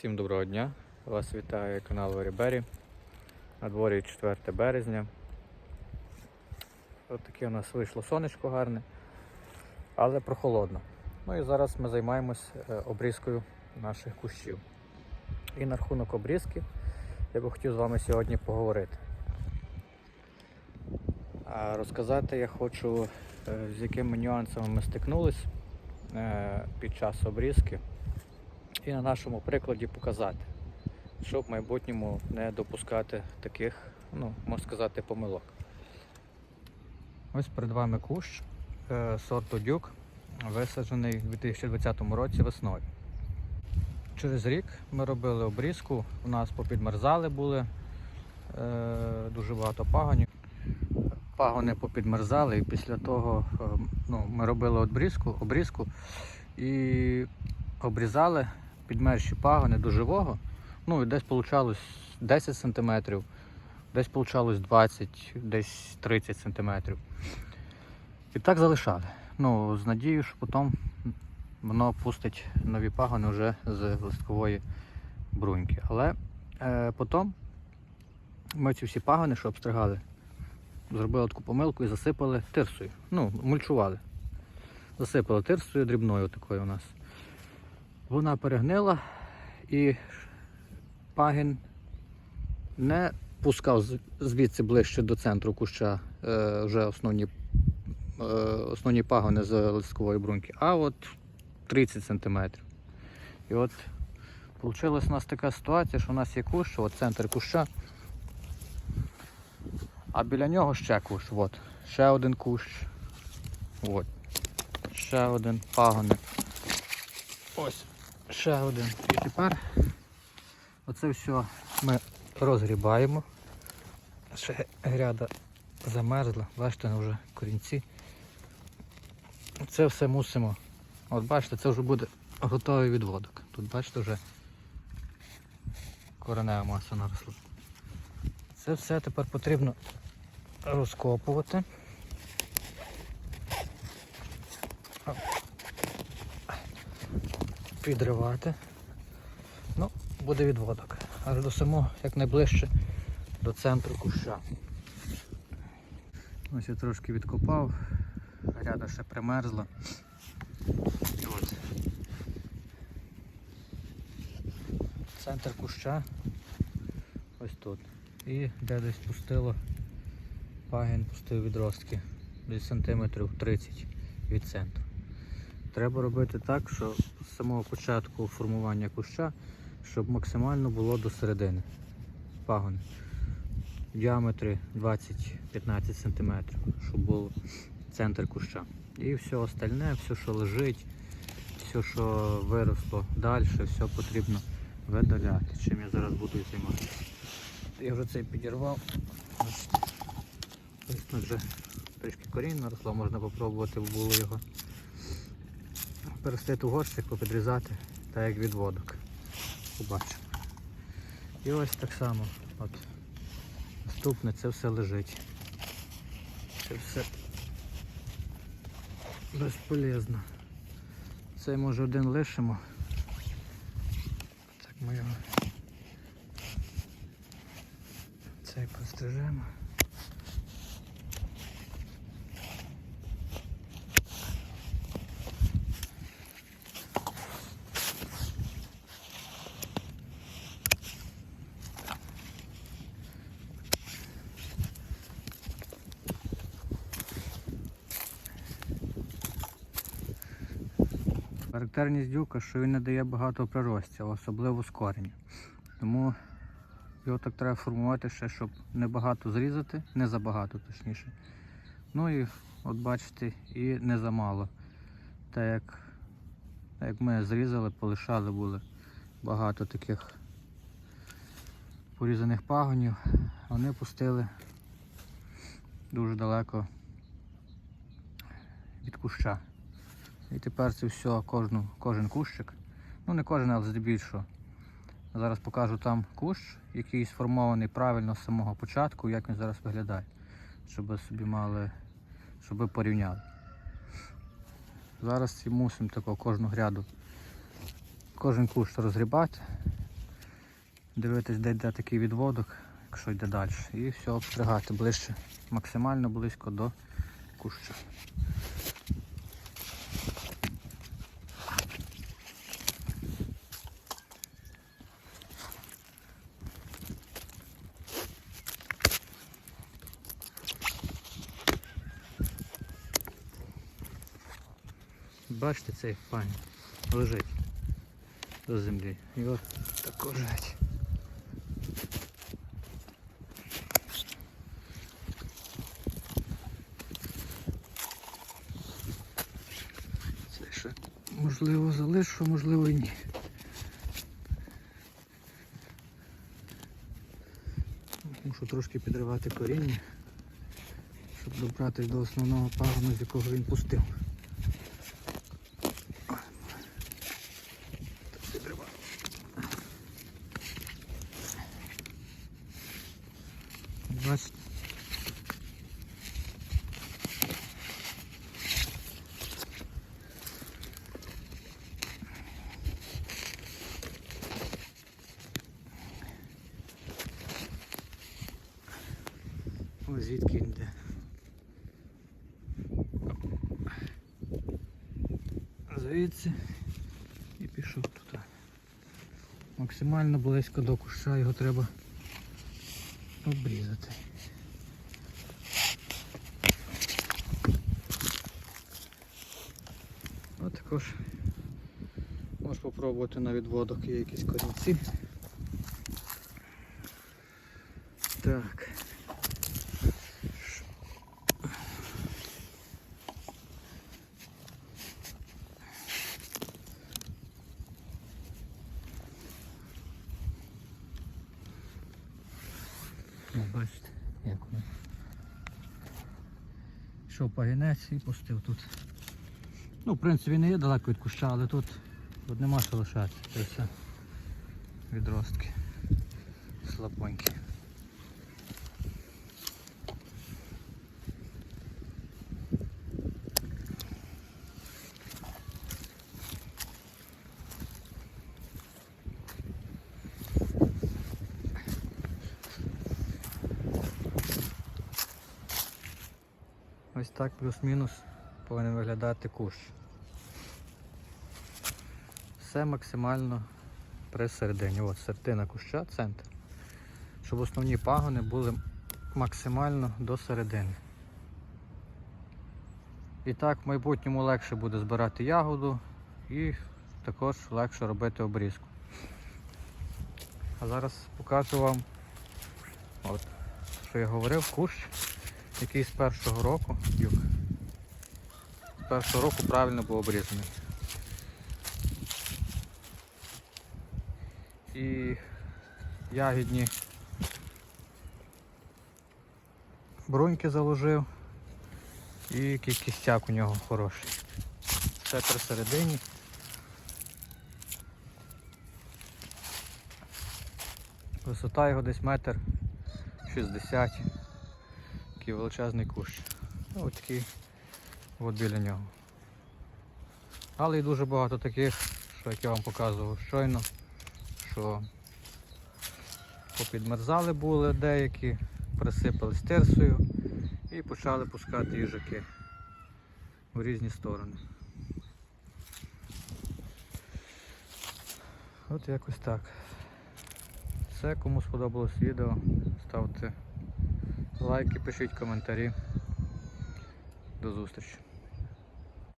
Всім доброго дня! Вас вітає канал Верібері. На дворі 4 березня. Ось таке у нас вийшло сонечко гарне, але прохолодно. Ну і зараз ми займаємось е, обрізкою наших кущів. І на рахунок обрізки я би хотів з вами сьогодні поговорити. А розказати я хочу, е, з якими нюансами ми стикнулись е, під час обрізки і на нашому прикладі показати, щоб в майбутньому не допускати таких, ну, можна сказати, помилок. Ось перед вами кущ е, сорту дюк, висаджений у 2020 році весною. Через рік ми робили обрізку, у нас попідмерзали були е, дуже багато пагонів. Пагони попідмерзали і після того е, ну, ми робили обрізку, обрізку і обрізали підмерші пагони до живого. Ну і десь получалось 10 см, десь получалось 20, десь 30 см. І так залишали. Ну, з надією, що потім воно пустить нові пагони вже з листкової бруньки. Але е, потім ми ці всі пагони, що обстригали, зробили таку помилку і засипали тирсою. Ну, мульчували. Засипали тирсою дрібною такою у нас. Вона перегнила і пагін не пускав звідси ближче до центру куща е, вже основні, е, основні пагони з листкової бруньки, а от 30 см. І от вийшла у нас така ситуація, що у нас є кущ, от центр куща, а біля нього ще кущ. От, ще один кущ. От. Ще один пагоник. Ось ще один. І тепер оце все ми розгрібаємо. Ще гряда замерзла, бачите, вже корінці. Це все мусимо. От бачите, це вже буде готовий відводок. Тут бачите вже коренева маса наросла. Це все тепер потрібно розкопувати. Підривати. Ну, буде відводок. Аж до самого, як найближче до центру куща. Ось я трошки відкопав, ряда ще примерзла. І от. Центр куща ось тут. І де десь пустило, пагін пустив відростки десь сантиметрів 30 від центру. Треба робити так, що з самого початку формування куща, щоб максимально було до середини пагони. В діаметрі 20-15 см, щоб був центр куща. І все остальне, все, що лежить, все, що виросло далі, все потрібно видаляти, чим я зараз буду займатися. Я вже цей підірвав. Ось тут вже трішки корінь наросло, можна спробувати було його перестати в горщик, попідрізати, так як відводок. Побачимо. І ось так само. От. Наступне це все лежить. Це все безполезно. Цей може один лишимо. Так ми його цей пострижемо. Характерність дюка, що він не дає багато приростів, особливо з корення. Тому його так треба формувати ще, щоб не багато зрізати, не забагато точніше. Ну і от бачите, і не замало. Так як, як ми зрізали, полишали були багато таких порізаних пагонів, вони пустили дуже далеко від куща. І тепер це все, кожну, кожен кущик. Ну не кожен, але здебільшого. Зараз покажу там кущ, який сформований правильно з самого початку, як він зараз виглядає. Щоб ви собі мали, щоб ви порівняли. Зараз мусимо таку кожну гряду, кожен кущ розгрібати, дивитись, де йде такий відводок, якщо йде далі. І все обстригати ближче, максимально близько до куща. Бачите, цей пань лежить до землі. І от таку жать. Це ще можливо залишу, можливо і ні. Мушу трошки підривати коріння, щоб добратися до основного пагону, з якого він пустив. Бачите. Ось звідки він йде. Звідси і пішов туди. Максимально близько до куща його треба обрізати. А також можеш спробувати на відводок якісь корінці. Так. Ну, бачите. Йшов пагінець і пустив тут. Ну, в принципі, не є далеко від куща, але тут, тут нема що лишати. Це все відростки. Слабонькі. Так плюс-мінус повинен виглядати кущ. Все максимально при середині. От середина куща, центр. Щоб основні пагони були максимально до середини. І так в майбутньому легше буде збирати ягоду і також легше робити обрізку. А зараз покажу вам, от, що я говорив, кущ який з першого року, юг, з першого року правильно був обрізаний. І ягідні бруньки заложив і кістяк у нього хороший. Все при середині. Висота його десь метр 60 такий величезний кущ. Ну, Ось такий от біля нього. Але і дуже багато таких, що як я вам показував щойно, що попідмерзали були деякі, присипали тирсою і почали пускати їжаки в різні сторони. От якось так. Все, кому сподобалось відео, ставте лайки, пишіть коментарі. До зустрічі.